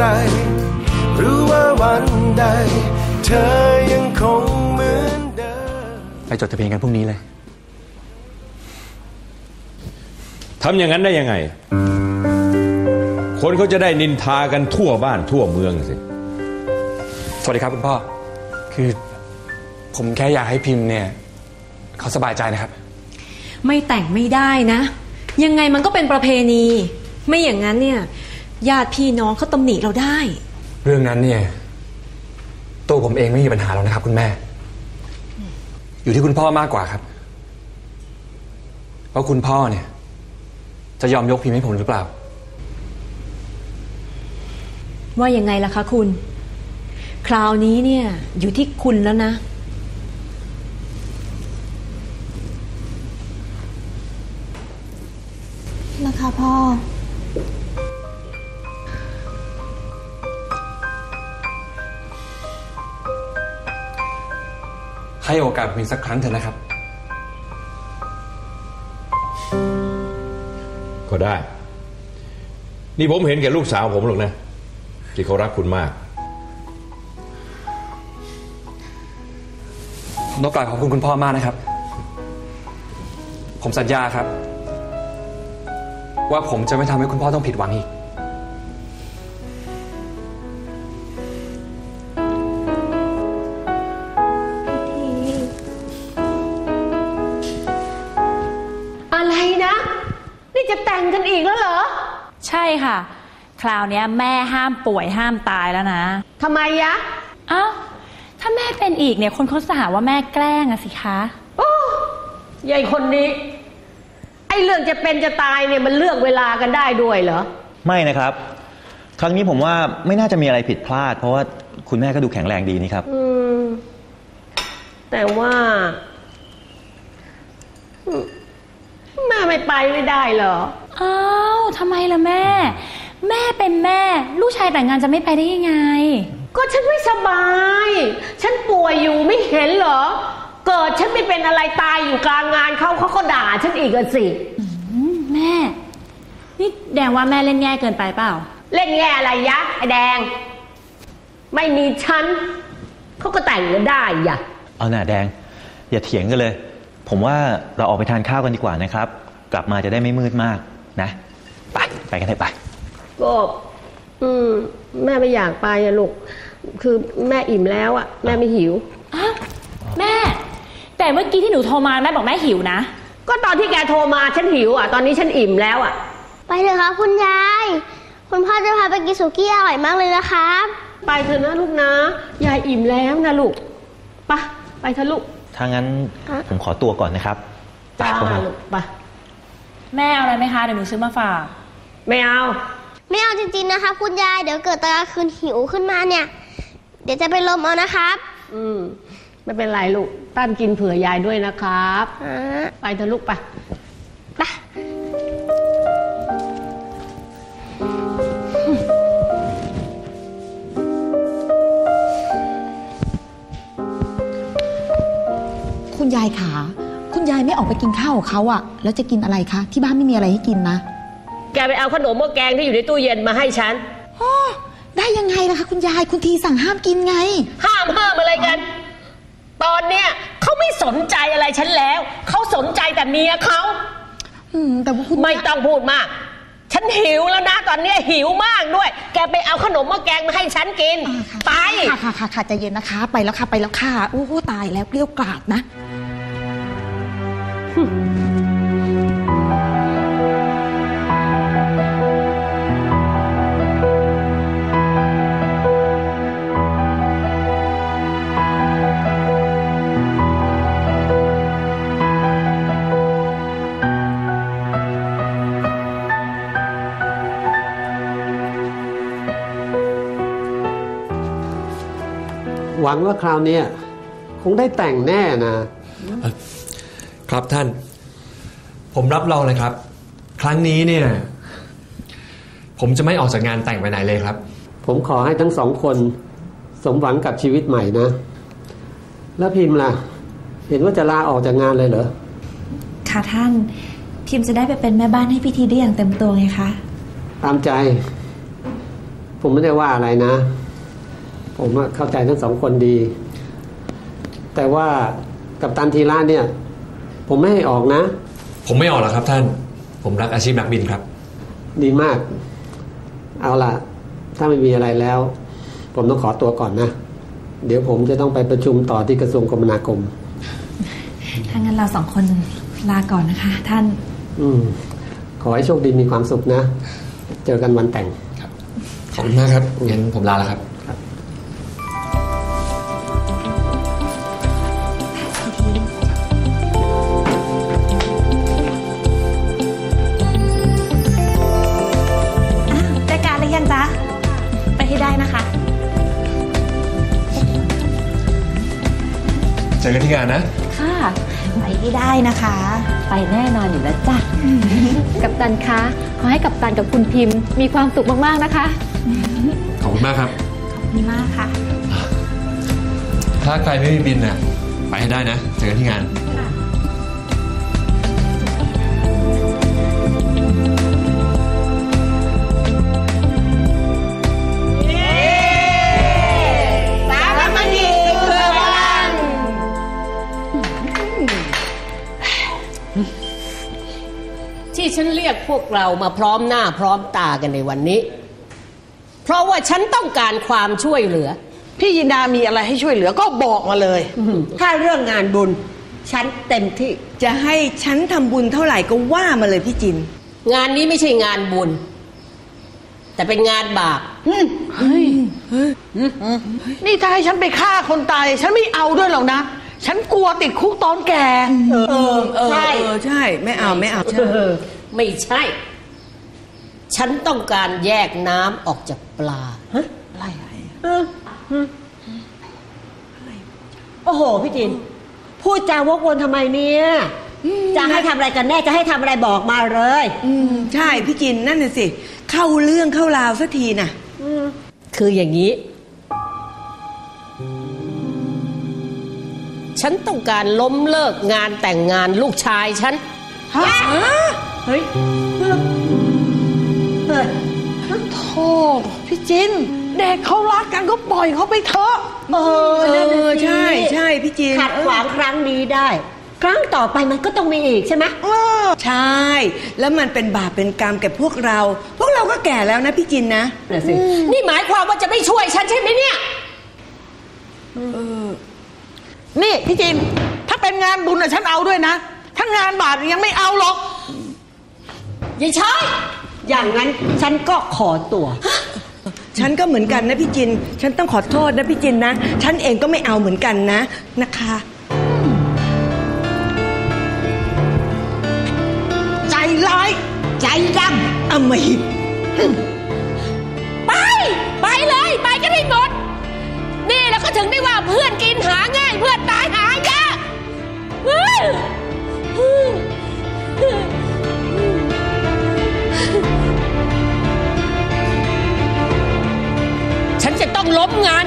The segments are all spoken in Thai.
ไร รู้ว่าวันใด เธอยังคงเหมือนเดิม ไปจดทะเบียนกันพรุ่งนี้เลย ทำอย่างนั้นได้ยังไง คนเขาจะได้นินทากันทั่วบ้านทั่วเมืองสิ สวัสดีครับคุณพ่อ คือผมแค่อยากให้พิมพ์เนี่ยเขาสบายใจนะครับ ไม่แต่งไม่ได้นะ ยังไงมันก็เป็นประเพณี ไม่อย่างนั้นเนี่ย ญาติพี่น้องเขาตำหนิเราได้ เรื่องนั้นเนี่ยตัวผมเองไม่มีปัญหาแล้วนะครับ คุณแม่ อยู่ที่คุณพ่อมากกว่าครับว่าคุณพ่อเนี่ย จะยอมยกพิมพ์ให้ผมหรือเปล่า ว่ายังไงล่ะคะคุณ คราวนี้เนี่ย อยู่ที่คุณแล้วนะ นะคะพ่อ ให้โอกาสผมอีกสักครั้งเถอะนะครับ ก็ได้ นี่ผมเห็นแก่ลูกสาวผมหรอกนะ ที่เขารักคุณมากผมต้องกราบขอบคุณคุณพ่อมากนะครับ ผมสัญญาครับ ว่าผมจะไม่ทำให้คุณพ่อต้องผิดหวังอีก จะแต่งกันอีกแล้วเหรอ ใช่ค่ะ คราวเนี้ยแม่ห้ามป่วยห้ามตายแล้วนะทำไมยะ เอ้าถ้าแม่เป็นอีกเนี่ยคนเขาจะหาว่าแม่แกล้งอะสิคะโอ้ยายคนนี้ ไอ้เรื่องจะเป็นจะตายเนี่ยมันเลือกเวลากันได้ด้วยเหรอ ไม่นะครับ ครั้งนี้ผมว่าไม่น่าจะมีอะไรผิดพลาด เพราะว่าคุณแม่ก็ดูแข็งแรงดีนี่ครับ อืม แต่ว่าอืมแม่ ไม่ไปไม่ได้เหรอ อ้าวทำไมล่ะแม่ แม่เป็นแม่ ลูกชายแต่งงานจะไม่ไปได้ยังไง ก็ฉันไม่สบาย ฉันป่วยอยู่ไม่เห็นเหรอ เกิดฉันไม่เป็นอะไรตายอยู่กลางงานเขาเขาก็ด่าฉันอีกอะสิแม่ นี่แดงว่าแม่เล่นแง่เกินไปเปล่า เล่นแง่อะไรยะ ไอ้แดง ไม่มีฉันเขาก็แต่งกันได้อย่ะเอาหน่าแดง อย่าเถียงกันเลย ผมว่าเราออกไปทานข้าวกันดีกว่านะครับ กลับมาจะได้ไม่มืดมากนะ ไป ไปกันเถอะไป ก็อืมแม่ไม่อยากไปอะลูก คือแม่อิ่มแล้วอะแม่ไม่หิวอ้าวแม่ แต่เมื่อกี้ที่หนูโทรมาแม่บอกแม่หิวนะ ก็ตอนที่แกโทรมาฉันหิวอะตอนนี้ฉันอิ่มแล้วอะไปเถอะครับคุณยาย คุณพ่อจะพาไปกินสุกี้อร่อยมากเลยนะครับ ไปเถอะนะลูกนะ ยายอิ่มแล้วนะลูกไปะไปเถอะลูกถ้างั้นผมขอตัวก่อนนะครับจ้าไปพวกเรา ลูกไป แม่เอาอะไรไหมคะเดี๋ยวหนูซื้อมาฝาก ไม่เอา ไม่เอาจริงๆนะครับคุณยายเดี๋ยวเกิดตอนกลางคืนหิวขึ้นมาเนี่ย เดี๋ยวจะไปลมเอานะครับอืม ไม่เป็นไรลูกตั้นกินเผื่อยายด้วยนะครับ อ่าไปเถอะลูกไป ไปคุณยายขาคุณ ยายไม่ออกไปกินข้าวกับเขาอะแล้วจะกินอะไรคะ ที่บ้านไม่มีอะไรให้กินนะ แกไปเอาขนมหม้อแกงที่อยู่ในตู้เย็นมาให้ฉันอ้อได้ยังไงล่ะคะคุณยายคุณทีสั่งห้ามกินไง ห้ามห้ามอะไรกัน ตอนเนี้ยเขาไม่สนใจอะไรฉันแล้ว เขาสนใจแต่เมียเขาอืมแต่ว่าคุณไม่ต้องพูดมาก ฉันหิวแล้วนะตอนเนี้ยหิวมากด้วย แกไปเอาขนมหม้อแกงมาให้ฉันกิน อ่าค่ะไป ค่ะค่ะค่ะค่ะใจเย็นนะคะ ไปแล้วค่ะไปแล้วค่ะโอ้โหตายแล้วเกลี้ยวกล่อดนะ หวังว่าคราวนี้คงได้แต่งแน่นะ ครับท่าน ผมรับรองเลยครับ ครั้งนี้เนี่ย ผมจะไม่ออกจากงานแต่งไปไหนเลยครับ ผมขอให้ทั้งสองคนสมหวังกับชีวิตใหม่นะ แล้วพิมพ์ล่ะ เห็นว่าจะลาออกจากงานเลยเหรอ ค่ะท่าน พิมพ์จะได้ไปเป็นแม่บ้านให้พิธีได้อย่างเต็มตัวไงคะ ตามใจ ผมไม่ได้ว่าอะไรนะ ผมอะเข้าใจทั้งสองคนดี แต่ว่ากับตันทีละเนี่ย ผมไม่ให้ออกนะ ผมไม่ออกหรอกครับท่าน ผมรักอาชีพนักบินครับ ดีมาก เอาล่ะ ถ้าไม่มีอะไรแล้ว ผมต้องขอตัวก่อนนะ เดี๋ยวผมจะต้องไปประชุมต่อที่กระทรวงคมนาคม ถ้างั้นเราสองคนลาก่อนนะคะ ท่าน อืม ขอให้โชคดีมีความสุขนะ เจอกันวันแต่ง ขอบคุณมากครับงั้นผมลาแล้วครับ ไปให้ได้นะคะ เจอกันที่งานนะ ค่ะ ไปให้ได้นะคะ ไปแน่นอนอยู่แล้วจ้ะ กับตันคะ ขอให้กับตันกับคุณพิมพ์ มีความสุขมากๆนะคะ ขอบคุณมากครับดีมากค่ะ ถ้าใครไม่มีบินน่ะ ไปให้ได้นะ เจอกันที่งาน ที่ฉันเรียกพวกเรามาพร้อมหน้าพร้อมตากันในวันนี้ เพราะว่าฉันต้องการความช่วยเหลือ พี่ยินดามีอะไรให้ช่วยเหลือก็บอกมาเลย ถ้าเรื่องงานบุญ ฉันเต็มที่ จะให้ฉันทำบุญเท่าไหร่ก็ว่ามาเลยพี่จิน งานนี้ไม่ใช่งานบุญ แต่เป็นงานบาปนี่ถ้าให้ฉันไปฆ่าคนตาย ฉันไม่เอาด้วยหรอกนะ ฉันกลัวติดคุกตอนแก่เออเออใช่ เออใช่ ไม่เอาไม่เอาใช่เออไม่ใช่ ฉันต้องการแยกน้ำออกจากปลา อะไรอะไรโอ้โห พี่จิน พูดจาวกวนทำไมเนี่ย จะให้ทำอะไรกันแน่ จะให้ทำอะไรบอกมาเลย อืมใช่พี่จินนั่นน่ะสิ เข้าเรื่องเข้าราวสักทีน่ะ คืออย่างนี้ ฉันต้องการล้มเลิกงานแต่งงานลูกชายฉัน ฮะเฮ้ยโธ่พี่จิน เด็กเขารักกันก็ปล่อยเขาไปเถอะ เออเอนั่นน่ะอสิใช่ใช่พี่จินขัดขวางครั้งนี้ได้ ครั้งต่อไปมันก็ต้องมีอีกใช่ไหมใช่ แล้วมันเป็นบาปเป็นกรรมแก่พวกเรา พวกเราก็แก่แล้วนะพี่จินนะน่ะสินี่หมายความว่าจะไม่ช่วยฉันใช่ไหมเนี่ย นี่พี่จินถ้าเป็นงานบุญอะฉันเอาด้วยนะ ถ้างานบาปยังไม่เอาหรอกอย่าใช้อย่างนั้นฉันก็ขอตัว ฉันก็เหมือนกันนะพี่จิน ฉันต้องขอโทษนะพี่จินนะ ฉันเองก็ไม่เอาเหมือนกันนะนะคะ ใจร้าย ใจดำอำมหิตไป ไปเลย ไปก็ได้หมด นี่แล้วก็ถึงได้ว่าเพื่อน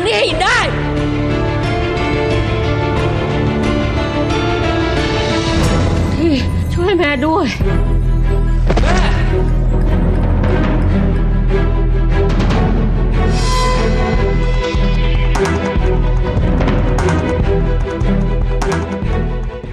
นี้ให้ได้ ที่ช่วยแม่ด้วย